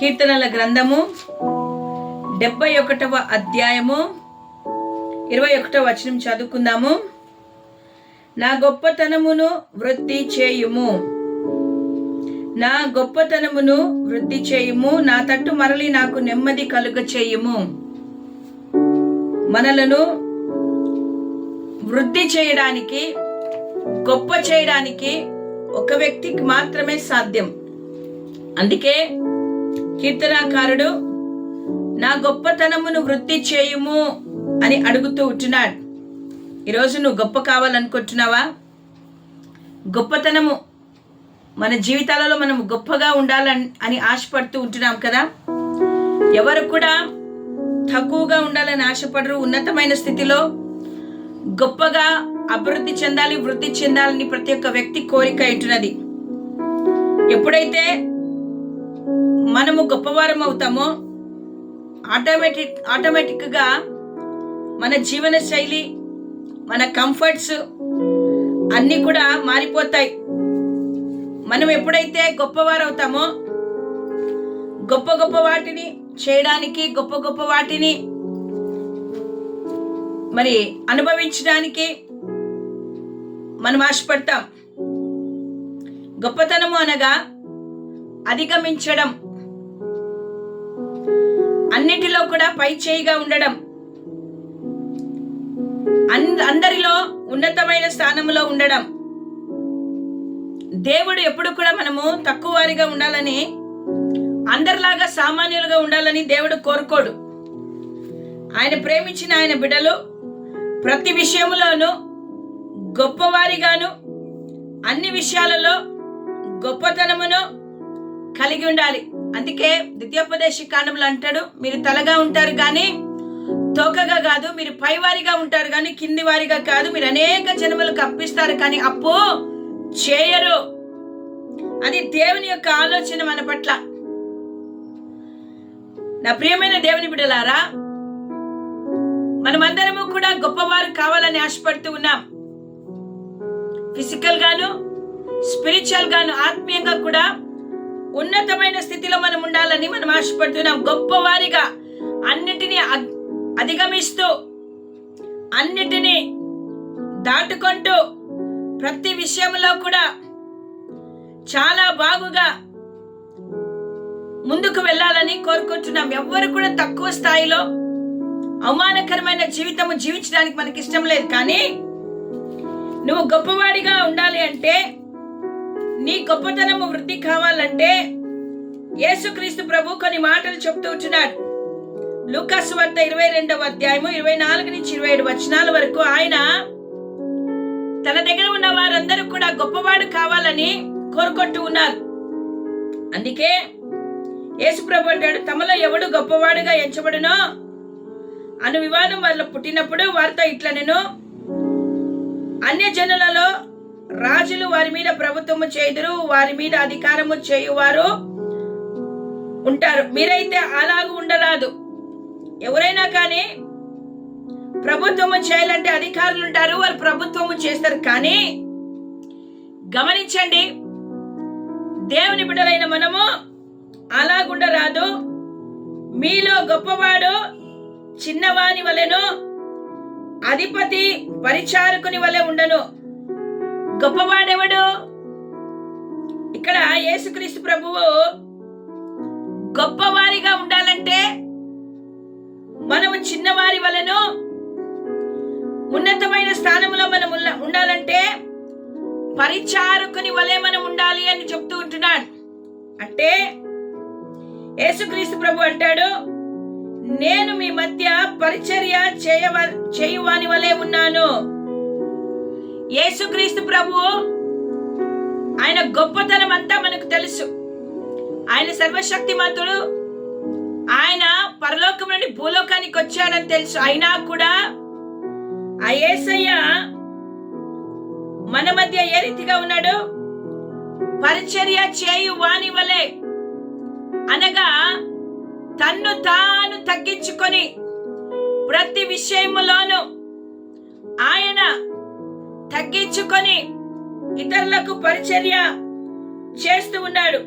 కీర్తనల గ్రంథము డెబ్బై ఒకటవ అధ్యాయము ఇరవై ఒకటవ వచనం చదువుకుందాము. నా గొప్పతనమును వృద్ధి చేయుము. నా గొప్పతనమును వృద్ధి చేయుము. నా తట్టు మరలి నాకు నెమ్మది కలుగ చేయుము. మనలను వృద్ధి చేయడానికి గొప్ప చేయడానికి ఒక వ్యక్తికి మాత్రమే సాధ్యం. అందుకే కీర్తనాకారుడు నా గొప్పతనమును వృత్తి చేయుము అని అడుగుతూ ఉంటున్నాడు. ఈరోజు నువ్వు గొప్ప కావాలనుకుంటున్నావా? గొప్పతనము మన జీవితాలలో మనం గొప్పగా ఉండాలని అని ఆశపడుతూ ఉంటున్నాం కదా? ఎవరు కూడా తక్కువగా ఉండాలని ఆశపడరు. ఉన్నతమైన స్థితిలో గొప్పగా అభివృద్ధి చెందాలి వృద్ధి చెందాలని ప్రతి ఒక్క వ్యక్తి కోరిక ఉంటున్నది. ఎప్పుడైతే మనము గొప్పవారం అవుతామో ఆటోమేటిక్ ఆటోమేటిక్గా మన జీవన శైలి మన కంఫర్ట్స్ అన్నీ కూడా మారిపోతాయి. మనం ఎప్పుడైతే గొప్పవారు అవుతామో గొప్ప గొప్ప వాటిని చేయడానికి గొప్ప గొప్ప వాటిని మరి అనుభవించడానికి మనం ఆశపడతాం. గొప్పతనము అనగా అధిగమించడం. అన్నిటిలో కూడా పై చేయిగా ఉండడం. అందరిలో ఉన్నతమైన స్థానంలో ఉండడం. దేవుడు ఎప్పుడు కూడా మనము తక్కువ వారిగా ఉండాలని అందరిలాగా సామాన్యులుగా ఉండాలని దేవుడు కోరుకోడు. ఆయన ప్రేమించిన ఆయన బిడలు ప్రతి విషయములోనూ గొప్పవారిగాను అన్ని విషయాలలో గొప్పతనమును కలిగి ఉండాలి. అందుకే ద్వితీయోపదేశ కాండంలో అంటాడు మీరు తలగా ఉంటారు కానీ తోకగా కాదు మీరు పైవారిగా ఉంటారు కానీ కింది వారిగా కాదు మీరు అనేక జనములకు అప్పిస్తారు కానీ అప్పు చేయరు. అది దేవుని యొక్క ఆలోచన మన పట్ల. నా ప్రియమైన దేవుని బిడ్డలారా మనమందరము కూడా గొప్పవారు కావాలని ఆశపడుతూ ఉన్నాం. ఫిజికల్ గాను స్పిరిచువల్ గాను ఆత్మీయంగా కూడా ఉన్నతమైన స్థితిలో మనం ఉండాలని మనం ఆశపడుతున్నాం. గొప్పవారిగా అన్నిటినీ అధిగమిస్తూ అన్నిటినీ దాటుకుంటూ ప్రతి విషయంలో కూడా చాలా బాగుగా ముందుకు వెళ్ళాలని కోరుకుంటున్నాం. ఎవ్వరు కూడా తక్కువ స్థాయిలో అవమానకరమైన జీవితము జీవించడానికి మనకి ఇష్టం లేదు. కానీ నువ్వు గొప్పవాడిగా ఉండాలి అంటే నీ గొప్పతనము వృద్ధి కావాలంటే యేసుక్రీస్తు ప్రభు కొన్ని మాటలు చెప్తూ ఉంటున్నాడు. లుకస్ వార్త ఇరవై రెండవ అధ్యాయము ఇరవై నాలుగు నుంచి ఇరవై ఏడు వచనాల వరకు ఆయన తన దగ్గర ఉన్న వారందరూ కూడా గొప్పవాడు కావాలని కోరుకుంటూ ఉన్నారు. అందుకే యేసు ప్రభు అంటాడు తమలో ఎవడు గొప్పవాడుగా ఎంచబడునో అను వివాదం వాళ్ళు పుట్టినప్పుడు వారితో ఇట్లా నేను అన్య జనులలో రాజులు వారి మీద ప్రభుత్వము చేదురు వారి మీద అధికారము చేయువారు ఉంటారు. మీరైతే అలాగూ ఉండరాదు. ఎవరైనా కానీ ప్రభుత్వము చేయాలంటే అధికారులు ఉంటారు వారు ప్రభుత్వము చేస్తారు. కానీ గమనించండి దేవుని బిడ్డలైన మనము అలాగుండరాదు మీలో గొప్పవాడు చిన్నవాని వలెను అధిపతి పరిచారకుని వలె ఉండను. గొప్పవాడెవడు? ఇక్కడ యేసుక్రీస్తు ప్రభువు గొప్పవారిగా ఉండాలంటే మనము చిన్నవారి వలెను ఉన్నతమైన స్థానంలో మనం ఉండాలంటే పరిచారకుని వలె మనం ఉండాలి అని చెప్తూ ఉంటున్నాడు. అంటే యేసుక్రీస్తు ప్రభు అంటాడు నేను మీ మధ్య పరిచర్య చేయవ చేయువాని వలె ఉన్నాను. యేసుక్రీస్తు ప్రభు ఆయన గొప్పతనం అంతా మనకు తెలుసు. ఆయన సర్వశక్తిమంతుడు. ఆయన పరలోకం నుండి భూలోకానికి వచ్చాడని తెలుసు. అయినా కూడా ఆ ఏసయ్య మన మధ్య ఏ రీతిగా ఉన్నాడు? పరిచర్య చేయు వాని వలె అనగా తన్ను తాను తగ్గించుకొని ప్రతి విషయములోనూ ఆయన తగ్గించుకొని ఇతరులకు పరిచర్య చేస్తూ ఉన్నాడు.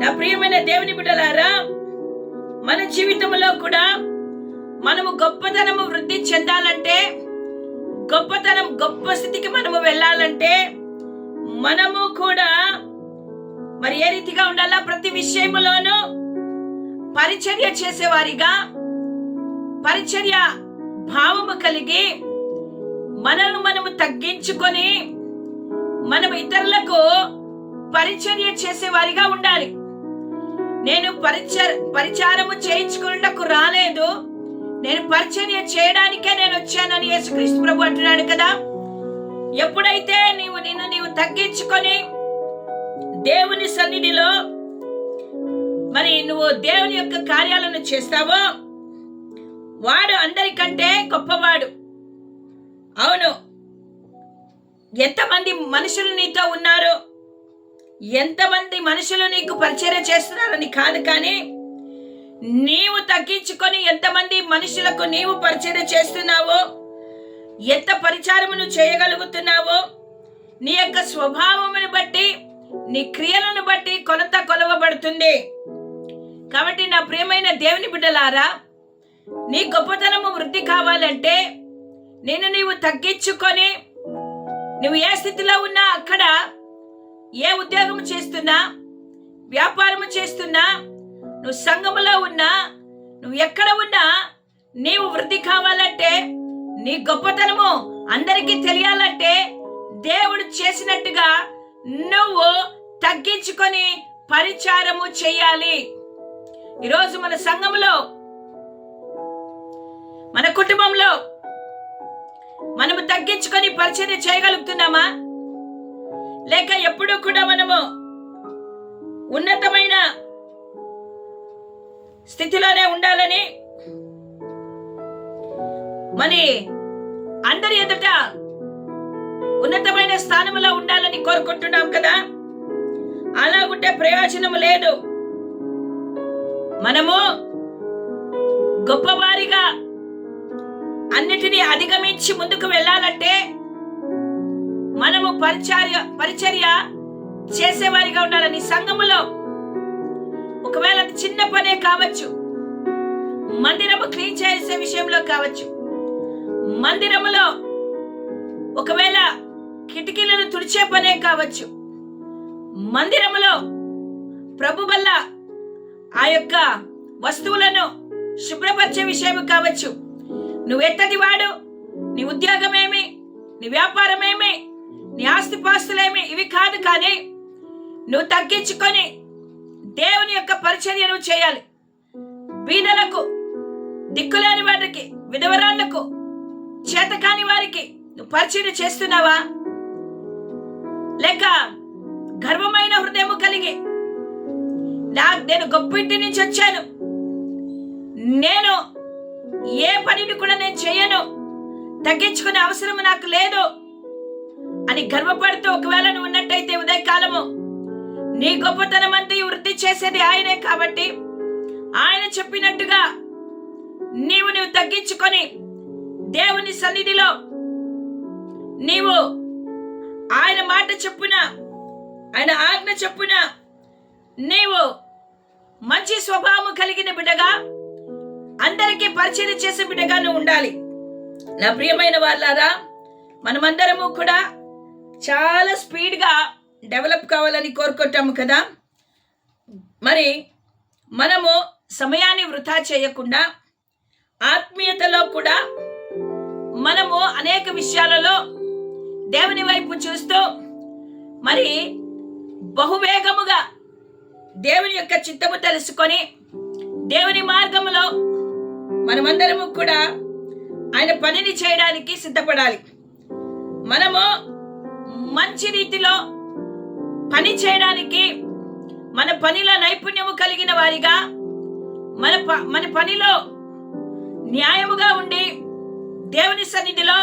నా ప్రియమైన దేవుని బిడ్డలారా మన జీవితంలో కూడా మనము గొప్పతనము వృద్ధి చెందాలంటే గొప్పతనం గొప్ప స్థితికి మనము వెళ్ళాలంటే మనము కూడా మరి ఏ రీతిగా ఉండాలా? ప్రతి విషయంలోనూ పరిచర్య చేసేవారిగా పరిచర్య భావము కలిగి మనల్ని మనము తగ్గించుకొని మనం ఇతరులకు పరిచర్య చేసేవారిగా ఉండాలి. నేను పరిచ పరిచారము చేయించుకున్నకు రాలేదు. నేను పరిచర్య చేయడానికే నేను వచ్చానని యేసుక్రీస్తు ప్రభు అంటున్నాడు కదా. ఎప్పుడైతే నీవు నిన్ను నీవు తగ్గించుకొని దేవుని సన్నిధిలో మరి నువ్వు దేవుని యొక్క కార్యాలను చేస్తావో వాడు అందరికంటే గొప్పవాడు. అవును. ఎంతమంది మనుషులు నీతో ఉన్నారు ఎంతమంది మనుషులు నీకు పరిచయం చేస్తున్నారని కాదు కానీ నీవు తగ్గించుకొని ఎంతమంది మనుషులకు నీవు పరిచయం చేస్తున్నావో ఎంత పరిచారమును చేయగలుగుతున్నావో నీ యొక్క స్వభావమును బట్టి నీ క్రియలను బట్టి కొలత కొలవబడుతుంది. కాబట్టి నా ప్రియమైన దేవుని బిడ్డలారా నీ గొప్పతనము వృద్ధి కావాలంటే నేను నీవు తగ్గించుకొని నువ్వు ఏ స్థితిలో ఉన్నా అక్కడ ఏ ఉద్యోగం చేస్తున్నా వ్యాపారం చేస్తున్నా నువ్వు సంఘములో ఉన్నా నువ్వు ఎక్కడ ఉన్నా నీవు వృద్ధి కావాలంటే నీ గొప్పతనము అందరికీ తెలియాలంటే దేవుడు చేసినట్టుగా నువ్వు తగ్గించుకొని పరిచారము చేయాలి. ఈరోజు మన సంఘములో మన కుటుంబంలో మనము తగ్గించుకొని పరిచర్య చేయగలుగుతున్నామా? లేక ఎప్పుడూ కూడా మనము ఉన్నతమైన స్థితిలోనే ఉండాలని మరి అందరి ఎదుట ఉన్నతమైన స్థానంలో ఉండాలని కోరుకుంటున్నాం కదా? అలాగుంటే ప్రయోజనం లేదు. మనము గొప్పవారిగా అన్నిటినీ అధిగమించి ముందుకు వెళ్ళాలంటే మనము పరిచర్య పరిచర్య చేసేవారిగా ఉండాలని సంఘములో ఒకవేళ చిన్న పనే కావచ్చు మందిరము క్లీన్ చేసే విషయంలో కావచ్చు మందిరములో ఒకవేళ కిటికీలను తుడిచే పనే కావచ్చు మందిరములో ప్రభు వల్ల ఆ యొక్క వస్తువులను శుభ్రపరిచే విషయం కావచ్చు నువ్వెత్తటి వాడు నీ ఉద్యోగమేమి? నీ వ్యాపారమేమి? నీ ఆస్తిపాస్తులేమి? ఇవి కాదు కానీ నువ్వు తగ్గించుకొని దేవుని యొక్క పరిచర్య నువ్వు చేయాలి. బీదలకు దిక్కులేని వారికి విధవరాళ్ళకు చేతకాని వారికి నువ్వు పరిచర్య చేస్తున్నావా? లేక గర్వమైన హృదయము కలిగి నా నేను గొప్పింటి నుంచి వచ్చాను. ఏ పనిని కూడా నేను చేయను. తగ్గించుకునే అవసరం నాకు లేదు. అని గర్వపడుతూ ఒకవేళ నువ్వు ఉన్నట్టయితే ఉదయకాలము నీ గొప్పతనం అంతా వృద్ధి చేసేది ఆయనే కాబట్టి ఆయన చెప్పినట్టుగా నీవు నువ్వు తగ్గించుకొని దేవుని సన్నిధిలో నీవు ఆయన మాట చెప్పున ఆయన ఆజ్ఞ చెప్పున నీవు మంచి స్వభావం కలిగిన బిడ్డగా అందరికీ పరిచయం చేసే బిడ్డగానే ఉండాలి. నా ప్రియమైన వాళ్ళారా మనమందరము కూడా చాలా స్పీడ్గా డెవలప్ కావాలని కోరుకుంటాము కదా. మరి మనము సమయాన్ని వృధా చేయకుండా ఆత్మీయతలో కూడా మనము అనేక విషయాలలో దేవుని వైపు చూస్తూ మరి బహువేగముగా దేవుని యొక్క చిత్తము తెలుసుకొని దేవుని మార్గములో మనమందరము కూడా ఆయన పనిని చేయడానికి సిద్ధపడాలి. మనము మంచి రీతిలో పని చేయడానికి మన పనిలో నైపుణ్యము కలిగిన వారిగా మన ప- మన పనిలో న్యాయముగా ఉండి దేవుని సన్నిధిలో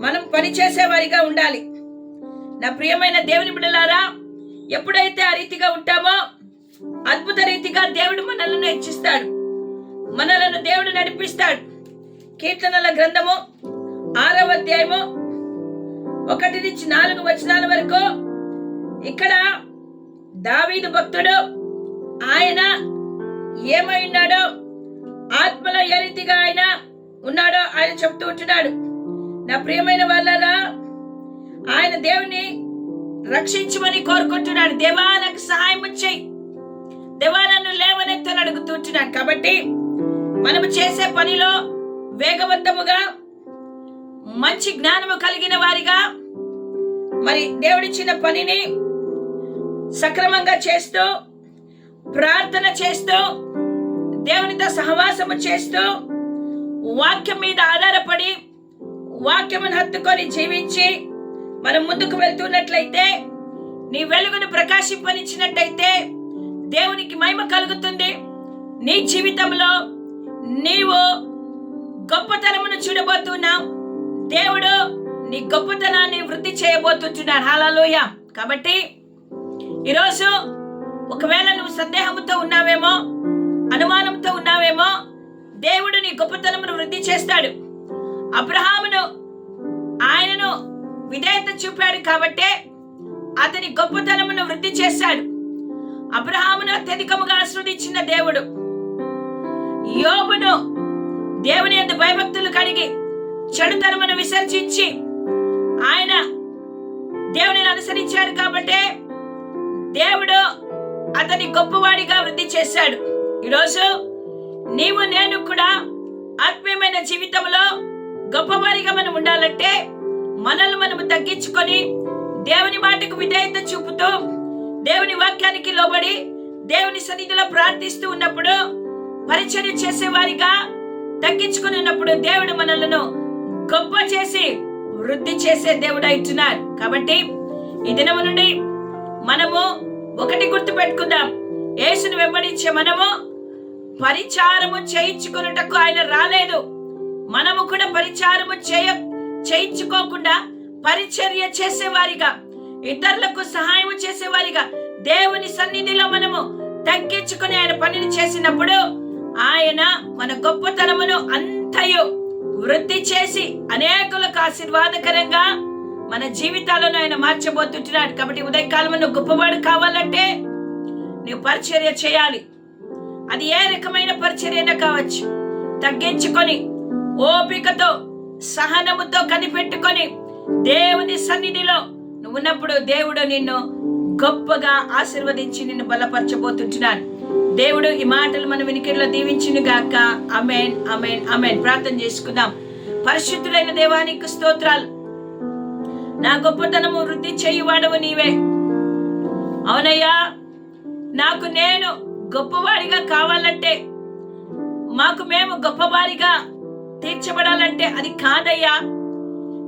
మనం పని చేసేవారిగా ఉండాలి. నా ప్రియమైన దేవుని బిడ్డలారా ఎప్పుడైతే ఆ రీతిగా ఉంటామో అద్భుత రీతిగా దేవుడు మనల్ని హెచ్చిస్తాడు. మనలను దేవుడు నడిపిస్తాడు. కీర్తనల గ్రంథము ఆరవ అధ్యాయము ఒకటి నుంచి నాలుగు వచనాల వరకు ఇక్కడ దావీదు భక్తుడు ఆయన ఏమై ఉన్నాడో ఆత్మలో ఏ రీతిగా ఆయన ఉన్నాడో ఆయన చెప్తూ ఉంటున్నాడు. నా ప్రియమైన వాళ్ళరా ఆయన దేవుని రక్షించమని కోరుకుంటున్నాడు. దేవా నాకు సహాయం చేయి దేవా నన్ను లేవనెత్తని అడుగుతుంటున్నాడు కాబట్టి మనము చేసే పనిలో వేగవంతముగా మంచి జ్ఞానము కలిగిన వారిగా మరి దేవుడిచ్చిన పనిని సక్రమంగా చేస్తూ ప్రార్థన చేస్తూ దేవునితో సహవాసము చేస్తూ వాక్యం మీద ఆధారపడి వాక్యమును హత్తుకొని జీవించి మనం ముందుకు వెళ్తున్నట్లయితే నీ వెలుగును ప్రకాశింపనిచ్చినట్టయితే దేవునికి మహిమ కలుగుతుంది. నీ జీవితంలో నీవు గొప్పతనమును చూడబోతున్నావు. దేవుడు నీ గొప్పతనాన్ని వృద్ధి చేయబోతుంటున్నాడు. హాలలోయ కాబట్టి ఈరోజు ఒకవేళ నువ్వు సందేహంతో ఉన్నావేమో అనుమానంతో ఉన్నావేమో దేవుడు నీ గొప్పతనమును వృద్ధి చేస్తాడు. అబ్రహామును ఆయనను విధేయత చూపాడు కాబట్టే అతని గొప్పతనమును వృద్ధి చేశాడు. అబ్రహామును అత్యధికముగా ఆస్వాదించిన దేవుడు. యోబును దేవుని యొక్క భయభక్తులు కలిగి చెడుతనమును విసర్జించి ఆయన దేవునిని అనుసరించాడు కాబట్టే దేవుడు అతని గొప్పవాడిగా వృద్ధి చేశాడు. ఈరోజు నీవు నేను కూడా ఆత్మీయమైన జీవితంలో గొప్పవారిగా మనం ఉండాలంటే మనల్ని మనము తగ్గించుకొని దేవుని మాటకు విధేయత చూపుతూ దేవుని వాక్యానికి లోబడి దేవుని సన్నిధిలో ప్రార్థిస్తూ ఉన్నప్పుడు పరిచర్య చేసేవారిగా తగ్గించుకుని ఉన్నప్పుడు దేవుడు మనలను గొప్ప చేసి వృద్ధి చేసే దేవుడు అవుతున్నాడు కాబట్టి ఈ దినము నుండి మనము ఒకటి గుర్తు పెట్టుకుందాం యేసును వెంబడించే మనము పరిచారము చేయించుకున్నటకు ఆయన రాలేదు. మనము కూడా పరిచారము చేయ చేయించుకోకుండా పరిచర్య చేసేవారిగా ఇతరులకు సహాయం చేసేవారిగా దేవుని సన్నిధిలో మనము తగ్గించుకుని ఆయన పనిని చేసినప్పుడు ఆయన మన గొప్పతనమును అంతయు వృద్ధి చేసి అనేకులకు ఆశీర్వాదకరంగా మన జీవితాలను ఆయన మార్చబోతుంటున్నాడు. కాబట్టి ఉదయకాలం నువ్వు గొప్పవాడు కావాలంటే నువ్వు పరిచర్య చేయాలి. అది ఏ రకమైన పరిచర్యన కావచ్చు. తగ్గించుకొని ఓపికతో సహనముతో కనిపెట్టుకొని దేవుని సన్నిధిలో నువ్వు ఉన్నప్పుడు దేవుడు నిన్ను గొప్పగా ఆశీర్వదించి నిన్ను బలపరచబోతుంటున్నాడు. దేవుడు ఈ మాటలు మన వినికిడిలో దీవించును గాక. అమెన్ అమెన్ అమెన్ ప్రార్థన చేసుకుందాం. పరిశుద్ధులైన దేవానికి స్తోత్రాలు. నా గొప్పతనము వృద్ధి చేయువాడవు నీవే. అవునయ్యా నాకు నేను గొప్పవాడిగా కావాలంటే మాకు మేము గొప్పవారిగా తీర్చబడాలంటే అది కాదయ్యా.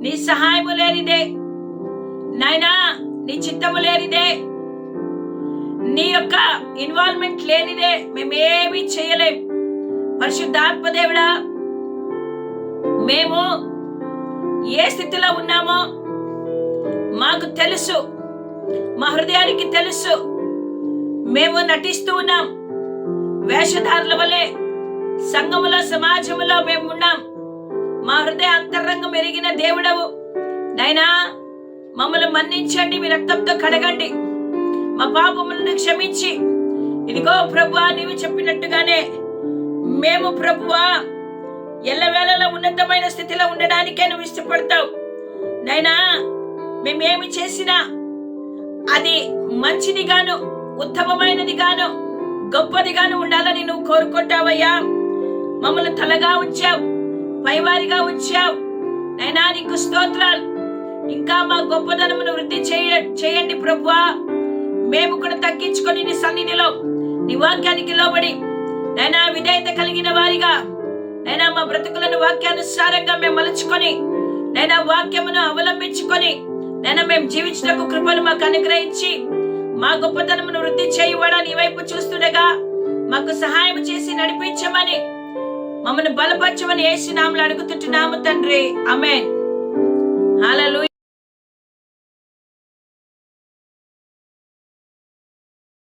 నీ సహాయము లేనిదే నాయనా నీ చిత్తము లేనిదే నీ యొక్క ఇన్వాల్వ్మెంట్ లేనిదే మేమేమి చేయలేం. పరిశుద్ధాత్మదేవుడా మేము ఏ స్థితిలో ఉన్నామో మాకు తెలుసు. మా హృదయానికి తెలుసు. మేము నటిస్తూ ఉన్నాం. వేషధారుల వలె సంఘములో సమాజములో మేము ఉన్నాం. మా హృదయ అంతరంగం ఎరిగిన దేవుడవు. నైనా మమ్మల్ని మన్నించండి మీ రక్తంతో కడగండి. మా పాపములను క్షమించి. ఇదిగో ప్రభువా నీవు చెప్పినట్టుగానే మేము ప్రభువా ఎల్లవేళలో ఉన్నతమైన స్థితిలో ఉండడానికే నువ్వు ఇష్టపడతావు. నైనా మేమేమి చేసినా అది మంచిది ఉత్తమమైనదిగాను ఉత్తమమైనది ఉండాలని నువ్వు కోరుకుంటావయ్యా. మమ్మల్ని తలగా ఉంచావు పైవారిగా ఉంచావు. నైనా నీకు స్తోత్రాలు. ఇంకా మా గొప్పదనమును వృద్ధి చేయ చేయండి ప్రభువా. మేము కూడా తగ్గించుకొని నీ సన్నిధిలో నీ వాక్యానికి లోబడి నైనా విధేయత కలిగిన వారిగా నైనా మా బ్రతుకులను వాక్యానుసారంగా మేము మలుచుకొని నైనా వాక్యమును అవలంబించుకొని నైనా మేము జీవించటకు కృపను మాకు అనుగ్రహించి మా గొప్పతనమును వృద్ధి చేయువాడా నీ వైపు చూస్తుండగా మాకు సహాయం చేసి నడిపించమని మమ్మల్ని బలపరచమని ఏసి నామలు అడుగుతుంటున్నాము తండ్రి. Amen hallelujah.